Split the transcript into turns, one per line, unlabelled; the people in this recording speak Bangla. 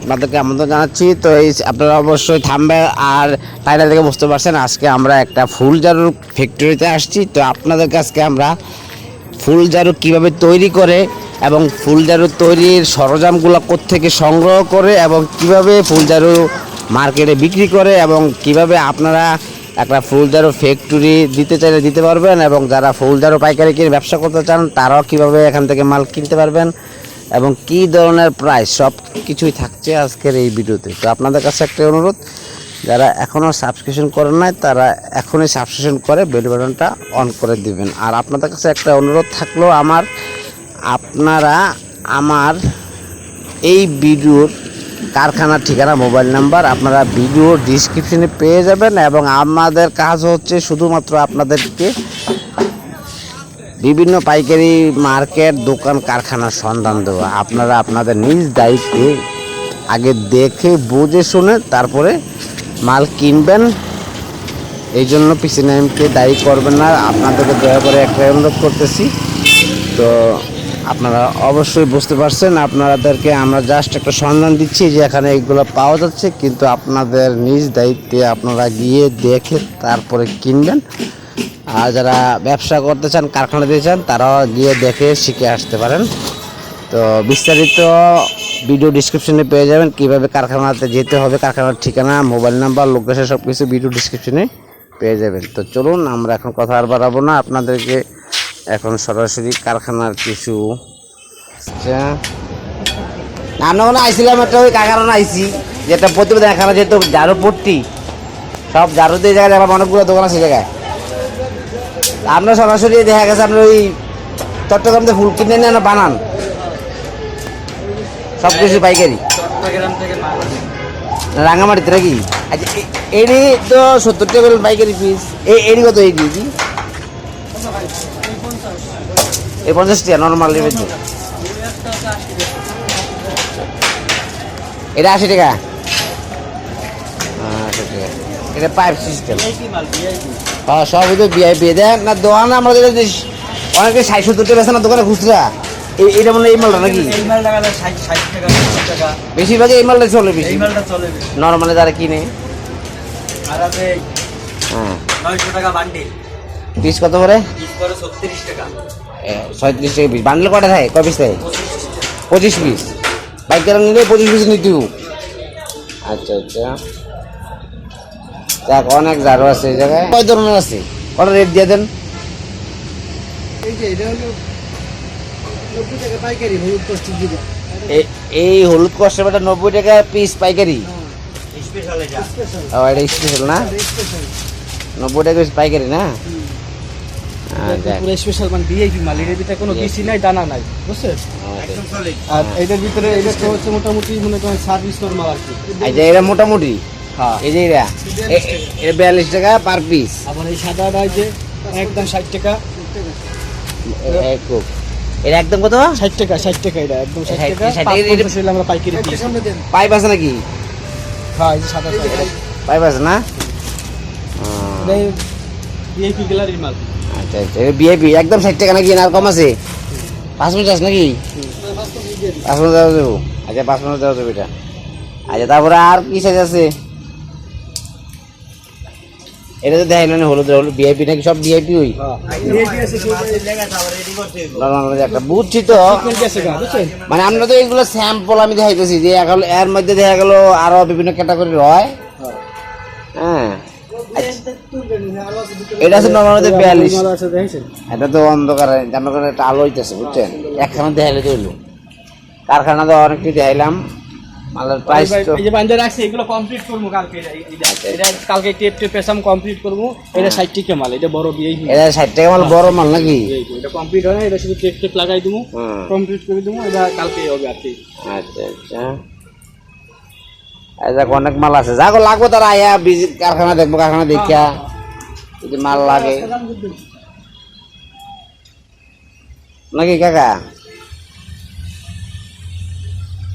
আপনাদেরকে আমন্ত্রণ জানাচ্ছি। তো এই আপনারা অবশ্যই থামবে আর টাইটেল থেকে বুঝতে পারছেন, আজকে আমরা একটা ফুল জারুর ফ্যাক্টরিতে আসছি। তো আপনাদের কাছকে আমরা ফুল জারু কীভাবে তৈরি করে এবং ফুল জারু তৈরির সরঞ্জামগুলো থেকে সংগ্রহ করে এবং কীভাবে ফুল জারু মার্কেটে বিক্রি করে এবং কীভাবে আপনারা একটা ফুল জারু ফ্যাক্টরি দিতে চাইলে দিতে পারবেন এবং যারা ফুল জারু পাইকারি কিনে ব্যবসা করতে চান, তারাও কীভাবে এখান থেকে মাল কিনতে পারবেন। এবং কি ধরনের প্রাইস সব কিছুই থাকছে আজকের এই ভিডিওতে। তো আপনাদের কাছে একটা অনুরোধ, যারা এখনও সাবস্ক্রিপশন করেন নাই, তারা এখনই সাবস্ক্রিপশন করে বেল বাটনটা অন করে দিবেন। আর আপনাদের কাছে একটা অনুরোধ থাকল আমার, আপনারা আমার এই ভিডিওর কারখানার ঠিকানা মোবাইল নাম্বার আপনারা ভিডিও ডিসক্রিপশনে পেয়ে যাবেন এবং আমাদের কাজ হচ্ছে শুধুমাত্র আপনাদেরকে বিভিন্ন পাইকারি মার্কেট, দোকান, কারখানার সন্ধান দেওয়া। আপনারা আপনাদের নিজ দায়িত্বে আগে দেখে, বুঝে, শুনে তারপরে মাল কিনবেন। এই জন্য পিসিনাইমকে দায়ী করবেন না। আপনাদেরকে দয়া করে একটাই অনুরোধ করতেছি। তো আপনারা অবশ্যই বুঝতে পারছেন, আপনাদেরকে আমরা জাস্ট একটা সন্ধান দিচ্ছি যে এখানে এইগুলো পাওয়া যাচ্ছে। কিন্তু আপনাদের নিজ দায়িত্বে আপনারা গিয়ে দেখে তারপরে কিনবেন। আর যারা ব্যবসা করতে চান, কারখানা দিতে চান, তারাও গিয়ে দেখে শিখে আসতে পারেন। তো বিস্তারিত ভিডিও ডিসক্রিপশনে পেয়ে যাবেন, কীভাবে কারখানাতে যেতে হবে, কারখানার ঠিকানা মোবাইল নাম্বার লোকেশন সব কিছু ভিডিও ডিসক্রিপশনে পেয়ে যাবেন। তো চলুন, আমরা এখন কথা আর বাড়াবো না। আপনাদেরকে এখন সরাসরি কারখানার কিছু আচ্ছা। আইছিলাম একটা ওই কারখানা আইছি, যেটা প্রতিবেদন এখানে যেহেতু ঝাড়ু পট্টি সব ঝাড়ু দিয়ে জায়গায় অনেকগুলো দোকান আছে জায়গায়। আপনার সরাসরি দেখা গেছে আপনার ওই চট্টগ্রাম থেকে ফুল কিনে নেন বানান? সব কিছু পাইকারি। রাঙামাটিতে নাকি? আচ্ছা এডি তো সত্তর টাকা করে পাইকারি পিস এডি কত এডি কি এই পঞ্চাশ টাকা নর্মাল লেবেল এটা আশি টাকা? আশি টাকা এটা পাইপ সিস্টেম হ্যাঁ সব তো বিআইপি দেন না দোকানে আমরা অনেকে ষাট সত্তর টাকা বেছে না দোকানে খুচরা। এই এটা মানে এই মালটা নাকি?
এই মাল লাগালে ষাট ষাট টাকা সত্তর টাকা।
বেশিরভাগ এই মালটা চলে বেশি। নর্মালি যারা কিনে। হ্যাঁ। পিস কত করে? ছয়ত্রিশ টাকা পিস। বান্ডেল কটা থাকে? কয় পিস থাকে?
পঁচিশ
পিস বাইকের নিলে পঁচিশ পিস নিতে আচ্ছা আচ্ছা। দেখ অনেক ঝাড়ু আছে এই জায়গায়। কয় ধরনের আছে? কটা রেট দিয়ে দেন। এই হলুদ কষ্টের নব্বই টাকা পিস পাইকারি?
স্পেশাল এটা।
স্পেশাল না? নব্বই টাকা পিস পাইকারি না? হ্যাঁ।
পুরো স্পেশাল মানে ভিআইপি মাল এর ভিতরে কোনো বিসি নাই দানা নাই বুঝছেন? আর এটার ভিতরে এটা হচ্ছে মোটামুটি মনে করেন সার্ভিস তোর মাল আর কি।
আচ্ছা এটা মোটামুটি?
হ্যাঁ
এই যে এরা এ- এ- এটা বিয়াল্লিশ টাকা পার পিস
আবার এই সাদাটা যে একদম ষাট টাকা।
এটা একদম কত?
ষাট টাকা ষাট টাকা এটা একদম ষাট টাকা। আমরা পাইকারি
পাইপ আছে নাকি?
হ্যাঁ এই যে সাদা
পাইপ। আছে না?
ভিআইপি গ্যালারির মাল।
আচ্ছা আচ্ছা একদম ষাট টাকা নাকি? না আর কম আছে? পাঁচ পঞ্চাশ নাকি? পাঁচ পঞ্চাশ আচ্ছা পাঁচ পঞ্চাশ দেওয়া যাবে এটা। আচ্ছা তারপরে আর কি সাইজ আছে? এটা তো দেখাইল না হলুদ হলুদ বিআইপি নাকি সব বিআইপি ওই?
ভিআইপি।
নর্মাল একটা বুঝছি তো। মানে আমরা তো এইগুলো স্যাম্পল আমি দেখাইতেছি যে এর মধ্যে দেখা গেল আরও বিভিন্ন ক্যাটাগরির হয়। হ্যাঁ। এটা আছে বিয়াল্লিশ। এটা তো অন্ধকার জানো একটা আলো হইতেছে বুঝছেন? একখানা দেখাইলে তো হইল। কারখানা তো অনেকটি দেখাইলাম। মালের প্রাইস তো
এই যে বান্ধে রাখছে এগুলো কমপ্লিট করব কালকে। এটা- কালকে টেপ টেপ পেসাম কমপ্লিট করব। এটা ষাট টাকা মাল এটা বড় ভিআইপি
এটা ষাট টাকা মাল বড় মাল নাকি?
এটা কমপ্লিট হয় না এটা শুধু টেপ টেপ লাগাই দেবো। কমপ্লিট করে দেবো এটা কালকে হবে আর কি।
আচ্ছা আচ্ছা। এই অনেক মাল আছে। যাগো লাগবো তারা আয়া বিজি কারখানা দেখব কারখানা দেখিয়া। যদি মাল লাগে। নাকি কাকা?